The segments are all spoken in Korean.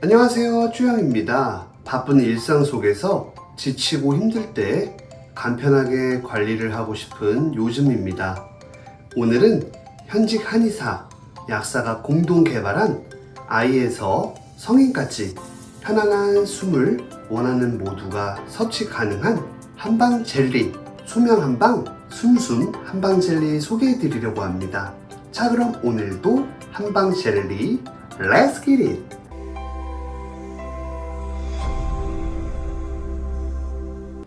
안녕하세요 쭈영입니다. 바쁜 일상 속에서 지치고 힘들 때 간편하게 관리를 하고 싶은 요즘입니다. 오늘은 현직 한의사 약사가 공동 개발한 아이에서 성인까지 편안한 숨을 원하는 모두가 섭취 가능한 한방 젤리 소면 한방 숨숨 한방 젤리 소개해 드리려고 합니다. 자 그럼 오늘도 한방 젤리 get it!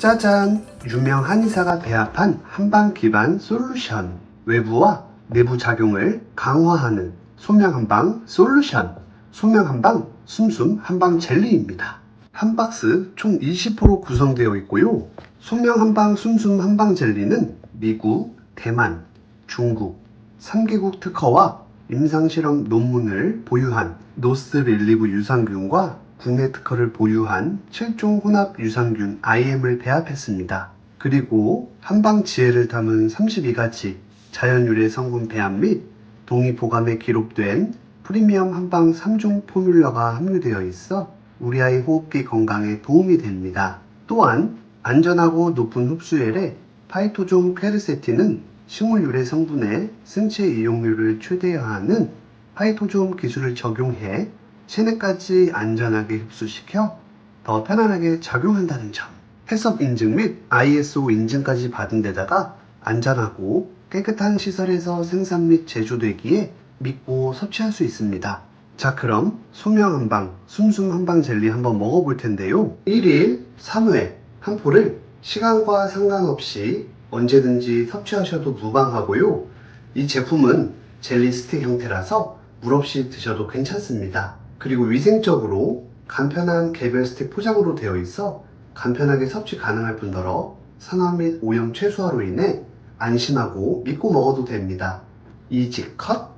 짜잔! 유명 한의사가 배합한 한방 기반 솔루션. 외부와 내부 작용을 강화하는 소명 한방 솔루션. 소명 한방 숨숨 한방 젤리입니다. 한 박스 총 20% 구성되어 있고요. 소명 한방 숨숨 한방 젤리는 미국, 대만, 중국, 3개국 특허와 임상실험 논문을 보유한 노스 릴리브 유산균과 국내 특허를 보유한 7종 혼합 유산균 IM을 배합했습니다. 그리고 한방 지혜를 담은 32가지 자연 유래 성분 배합 및 동의 보감에 기록된 프리미엄 한방 3종 포뮬러가 함유되어 있어 우리 아이 호흡기 건강에 도움이 됩니다. 또한 안전하고 높은 흡수율의 파이토종 페르세틴은 식물 유래 성분의 생체 이용률을 최대화하는 파이토종 기술을 적용해 체내까지 안전하게 흡수시켜 더 편안하게 작용한다는 점. 해썹 인증 및 ISO 인증까지 받은 데다가 안전하고 깨끗한 시설에서 생산 및 제조되기에 믿고 섭취할 수 있습니다. 자 그럼 소명 한방, 숨숨 한방 젤리 한번 먹어볼 텐데요. 1일 3회 한 포를 시간과 상관없이 언제든지 섭취하셔도 무방하고요. 이 제품은 젤리 스틱 형태라서 물 없이 드셔도 괜찮습니다. 그리고 위생적으로 간편한 개별 스틱 포장으로 되어 있어 간편하게 섭취 가능할 뿐더러 산화 및 오염 최소화로 인해 안심하고 믿고 먹어도 됩니다. 이지 컷!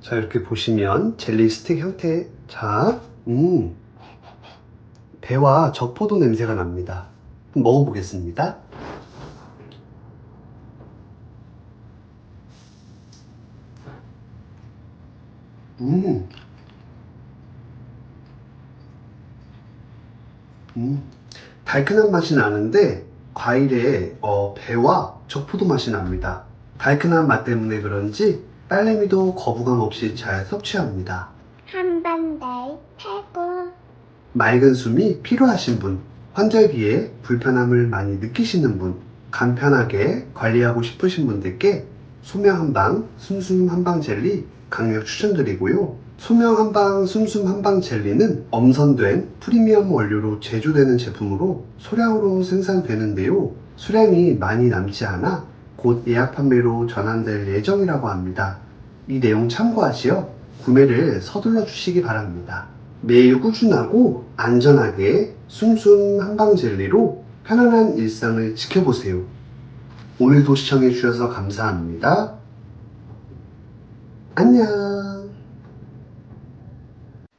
자 이렇게 보시면 젤리 스틱 형태 자 음. 배와 적포도 냄새가 납니다. 먹어보겠습니다. 음. 음. 달큰한 맛이 나는데 과일의 어, 배와 적포도 맛이 납니다. 달큰한 맛 때문에 그런지 딸내미도 거부감 없이 잘 섭취합니다. 한반대 최고 맑은 숨이 필요하신 분, 환절기에 불편함을 많이 느끼시는 분, 간편하게 관리하고 싶으신 분들께 소명 한방 숨숨 한방 젤리 강력 추천드리고요. 소명 한방 숨숨 한방 젤리는 엄선된 프리미엄 원료로 제조되는 제품으로 소량으로 생산되는데요. 수량이 많이 남지 않아 곧 예약 판매로 전환될 예정이라고 합니다. 이 내용 참고하시어 구매를 서둘러 주시기 바랍니다. 매일 꾸준하고 안전하게 숨숨 한방 젤리로 편안한 일상을 지켜보세요. 오늘도 시청해주셔서 감사합니다. 안녕.